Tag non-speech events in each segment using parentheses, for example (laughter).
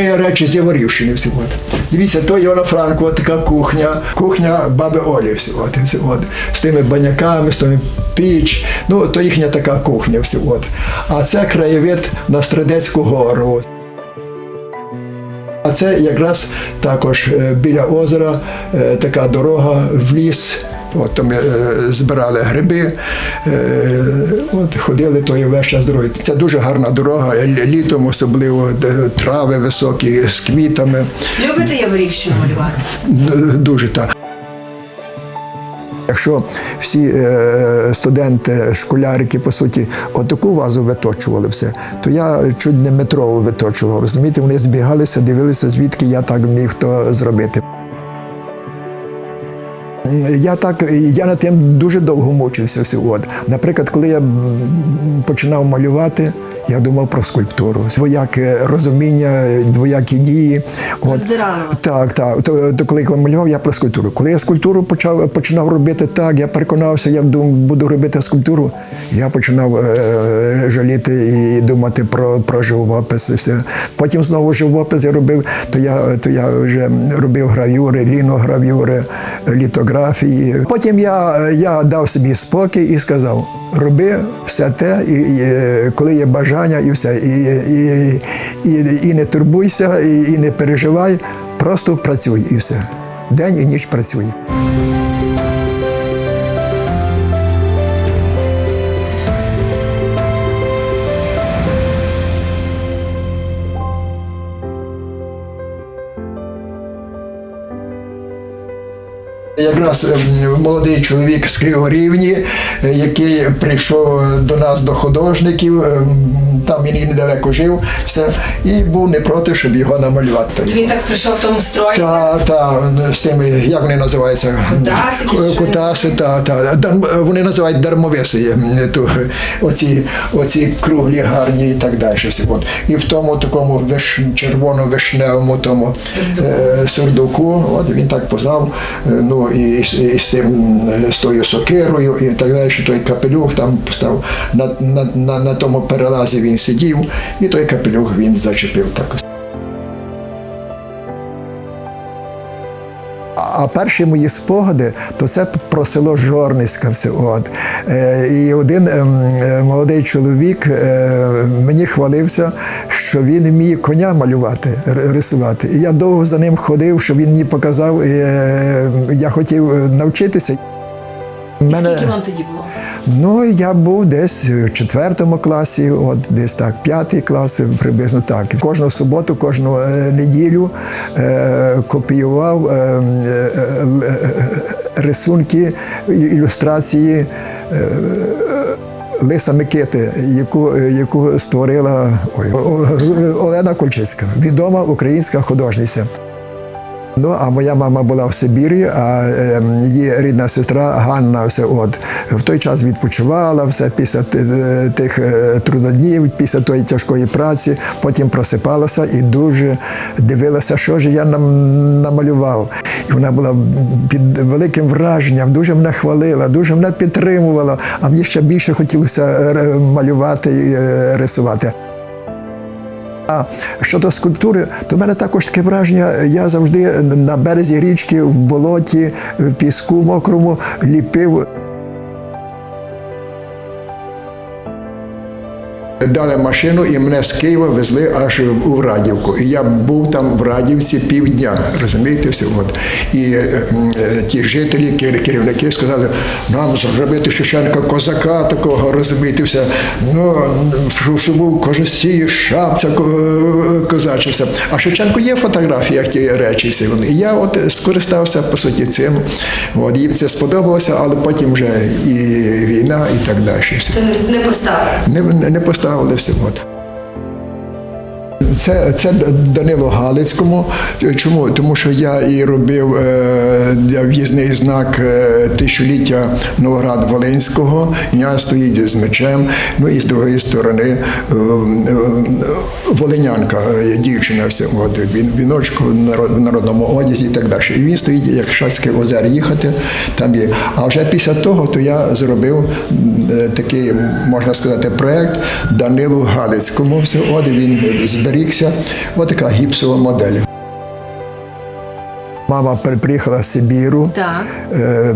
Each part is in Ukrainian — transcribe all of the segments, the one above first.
три речі з Яворівщини. Всі, от. Дивіться, то Івана Франко, така кухня, кухня баби Олі. Всі, от, з тими баняками, з тими піч. Ну, то їхня така кухня. Всі, от. А це краєвид на Стридецьку гору. А це якраз також е, біля озера е, така дорога в ліс. От то ми е, збирали гриби, е, от ходили тої весь час дороги. Це дуже гарна дорога, літом особливо де трави високі з квітами. Любите Яворівщину малювати? Дуже так. Якщо всі е, студенти, школярики, по суті, отаку вазу виточували все, то я чуть не метрову виточував. Розумієте, вони збігалися, дивилися, звідки я так міг то зробити. Я так, я над тим дуже довго мучився. все, От. Наприклад, коли я починав малювати, я думав про скульптуру, двояке розуміння, двоякі дії. От. Так, так. То, то коли я малював, я про скульптуру. Коли я скульптуру почав, починав робити так, я переконався, я думав, буду робити скульптуру. Я починав е, жаліти і думати про, про живопис. І все. Потім знову живопис я робив, то я, то я вже робив гравюри, ліногравюри, літографії. Потім я, я дав собі спокій і сказав: роби все те, і, і, е, коли є бажання, і все. І, і, і, і не турбуйся, і, і не переживай, просто працюй і все. День і ніч працюй. Якраз ем, молодий чоловік з Криворівні, е, який прийшов до нас до художників, там він і недалеко жив, все, і був не проти, щоб його намалювати. Він так прийшов в тому строї. Та, та, з тими, як вони називаються? Кутаси? Кутаси, та, та. Вони називають дармовиси, оці, оці круглі, гарні і так далі. От. І в тому такому виш, червоно-вишневому тому е, сурдуку, от він так позав, е, ну і, і, з тим, е, з тою сокирою і так далі, той капелюх там став на, на, на, на тому перелазі він сидів, і той капелюх він зачепив так. А перші мої спогади то це про село Жорниська. Все от. Е, і один ем, е, молодий чоловік е, мені хвалився, що він вміє коня малювати, рисувати. І я довго за ним ходив, щоб він мені показав. Я хотів навчитися. І Мене- Скільки вам тоді було? Ну, я був десь в четвертому класі, от десь так, п'ятий клас, приблизно так. Кожну суботу, кожну е, неділю е, копіював е, е, е, рисунки, ілюстрації. Е, Лиса Микити, яку, яку створила ой, Олена Кульчицька, відома українська художниця. Ну, а моя мама була в Сибірі, а е, її рідна сестра Ганна все от в той час відпочивала все після е, тих е, трудоднів, після тої тяжкої праці. Потім просипалася і дуже дивилася, що ж я нам намалював. І вона була під великим враженням, дуже мене хвалила, дуже мене підтримувала. А мені ще більше хотілося е, малювати і рисувати. А щодо скульптури, то в мене також таке враження. Я завжди на березі річки, в болоті, в піску мокрому ліпив. Дали машину і мене з Києва везли аж у Радівку. І я був там в Радівці півдня, розумієте, все. От. І е, е, ті жителі, керівники сказали, нам зробити Шевченка козака такого, розумієте, все. Ну, що- що був кожусі, шапця ко- козача, все. А Шевченко є в фотографіях ті речі всі. І я от скористався, по суті, цим. От. Їм це сподобалося, але потім вже і війна, і так далі. Все. Не поставили. Не, не поставили все. От. Це, це Данило Галицькому. Чому? Тому що я і робив е, в'їзний знак е, тисячоліття Новоград Волинського. Я стоїть з мечем. Ну і з другої сторони е, е, волинянка, е, дівчина, от, він віночку в народ- в народному одязі і так далі. І він стоїть, як Шацьке озер їхати, там є. А вже після того то я зробив е, такий, можна сказати, проект Данилу Галицькому. От він зберігся. Отака гіпсова модель. Мама приїхала з Сибіру, Так. е,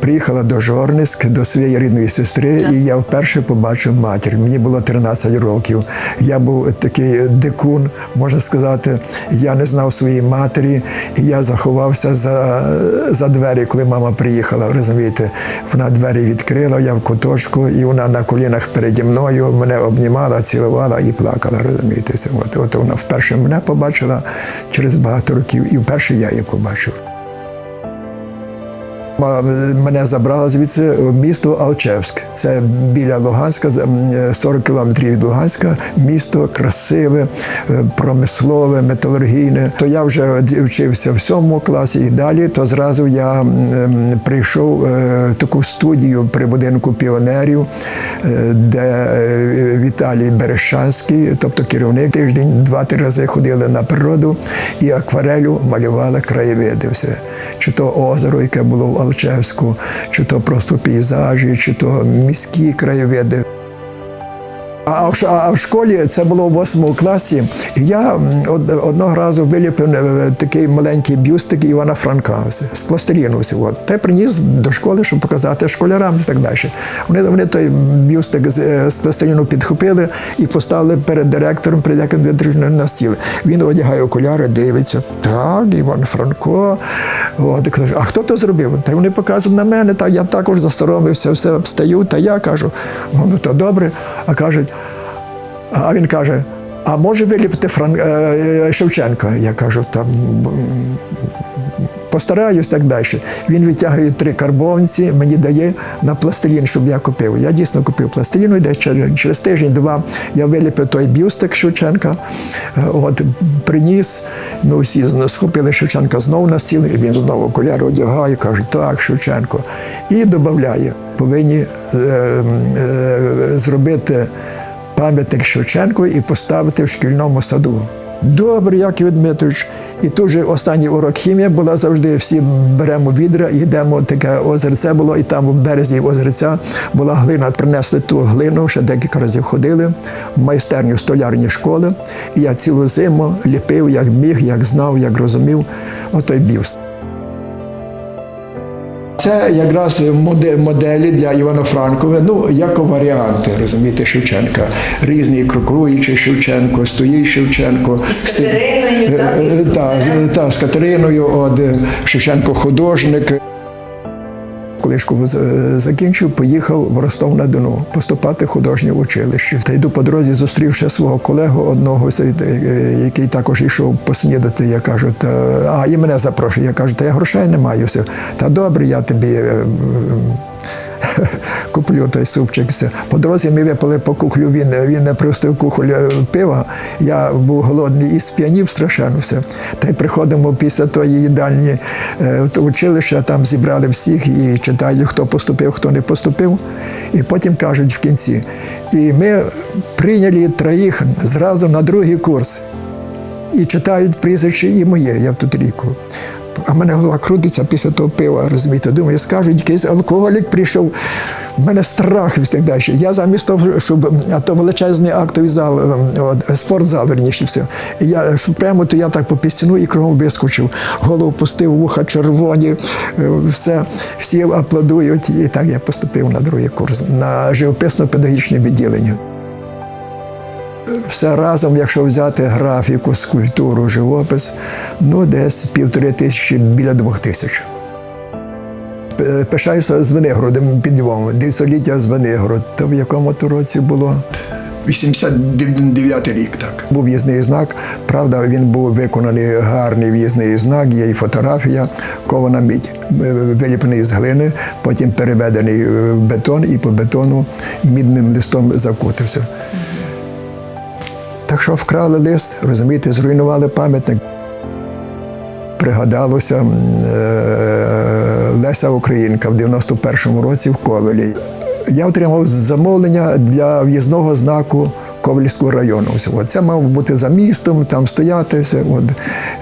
приїхала до Жорницьк, до своєї рідної сестри, і я вперше побачив матір. Мені було 13 років. Я був такий дикун, можна сказати. Я не знав своєї матері, і я заховався за, за двері, коли мама приїхала. Розумієте, вона двері відкрила, я в куточку, і вона на колінах переді мною мене обнімала, цілувала і плакала. Розумієте. От, от вона вперше мене побачила через багато років, і вперше я її побачив. Gorbachev. Мене забрала звідси в місто Алчевськ. Це біля Луганська, за- 40 кілометрів від Луганська. Місто красиве, е, промислове, металургійне. То я вже вчився в сьомому класі і далі. То зразу я ем, прийшов е, в таку студію при будинку піонерів, е, де е, Віталій Берещанський, тобто керівник тиждень, два-три рази ходили на природу і акварелю малювали краєвиди. Все. Чи то озеро, яке було в Алчевську, чи то просто пейзажі, чи то міські краєвиди. А в, а в школі це було в восьмому класі. Я од- одного разу виліпив е, такий маленький бюстик Івана Франка з пластиліну. Та й приніс до школи, щоб показати школярам і так далі. Вони, вони той бюстик з, е, з пластиліну підхопили і поставили перед директором, перед яким Дмитричем на стіл. Він одягає окуляри, дивиться. Так, Іван Франко. От, і каже, а хто то зробив? Та вони показують на мене, та я також засоромився, все встаю, та я кажу, ну то добре. А кажуть, а він каже: а може виліпити Фран... е, Шевченка? Я кажу, там постараюсь так далі. Він витягує три карбованці, мені дає на пластилін, щоб я купив. Я дійсно купив пластиліну, і десь через, через тиждень-два я виліпив той бюстик Шевченка, е, от, приніс. Ну, всі схопили Шевченка знову на стіл, і він знову окуляри одягає, каже, так, Шевченко. І додає, повинні е, е, зробити пам'ятник Шевченку і поставити в шкільному саду. Добре, Яків Дмитрович. І тут же останній урок хімія була завжди. Всі беремо відра йдемо. Таке озерце було, і там у березі озерця була глина. Принесли ту глину, ще декілька разів ходили в майстерню столярні школи. І я цілу зиму ліпив, як міг, як знав, як розумів. Отой бівст. Це якраз моде- моделі для Івана Франкова, ну, як варіанти, розумієте, Шевченка. Різні крокуючи Шевченко, стоїть Шевченко. З Катериною, так, та, Е, Так, Куцем. так, з Катериною, от, е, Шевченко художник. Коли школу закінчив, поїхав в Ростов-на-Дону поступати в художнє училище. Та йду по дорозі, зустрів свого колегу одного, е, е, який також йшов поснідати. Я кажу, та, а і мене запрошує. Я кажу, та я грошей не маю. Все. Та добре, я тобі. (laughs) Куплю той супчик. По дорозі ми випили по кухлю. Він, він не простив кухоль е, пива. Я був голодний і сп'янів страшенно все. Та й приходимо після тої їдальні е, то училище, там зібрали всіх і читають, хто поступив, хто не поступив. І потім кажуть в кінці. І ми прийняли троїх зразу на другий курс. І читають прізвище і моє, я тут ріку. А в мене голова крутиться після того пива, розумієте. Думаю, скажуть, якийсь алкоголік прийшов. В мене страх і так далі. Я замість того, щоб а то величезний актовий зал, ем, от, спортзал, верніше все. І я щоб прямо то я так по пістіну і кругом вискочив. Голову пустив, вуха червоні, е, все, всі аплодують. І так я поступив на другий курс на живописно-педагогічне відділення. Все разом, якщо взяти графіку, скульптуру, живопис, ну десь півтори тисячі, біля двох тисяч. Пишаюся з Венигородом під Львовом, дев'ятиліття з Венигород. То в якому то році було? 89 рік, так. Був в'їзний знак. Правда, він був виконаний гарний в'їзний знак, є і фотографія, кована мідь, е, виліплений з глини, потім переведений в бетон і по бетону мідним листом закутився. Так що вкрали лист, розумієте, зруйнували пам'ятник. Пригадалося е, Леся Українка в 91-му році в Ковелі. Я отримав замовлення для в'їзного знаку Ковельського району. От. Це мав бути за містом, там стояти, все, от.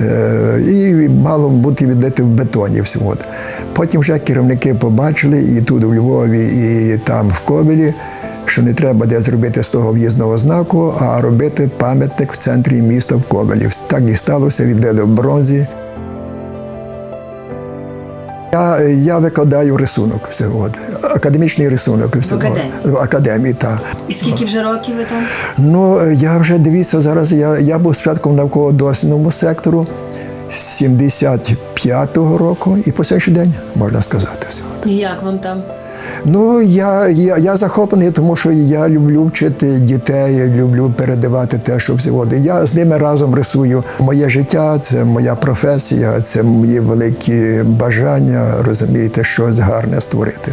Е, і мало бути відлити в бетоні. Все, от. Потім вже керівники побачили і тут у Львові, і там в Ковелі, що не треба де зробити з того в'їзного знаку, а робити пам'ятник в центрі міста в Ковелі. Так і сталося, віддали в бронзі. Я, я викладаю рисунок всього, академічний рисунок всього. академії? В академії, так. І скільки вже років ви там? Ну, я вже дивіться зараз. Я, я був спочатку в науково-дослідному сектору 75-го року і по сьогоднішній день можна сказати всього. І як вам там? Ну, я, я, я захоплений, тому що я люблю вчити дітей, люблю передавати те, що всього. Я з ними разом рисую. Моє життя це моя професія, це мої великі бажання, розумієте, щось гарне створити.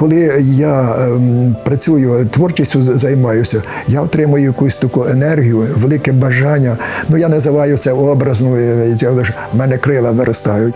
Коли я ем, працюю, творчістю займаюся, я отримую якусь таку енергію, велике бажання. Ну я називаю це образною. В мене крила виростають.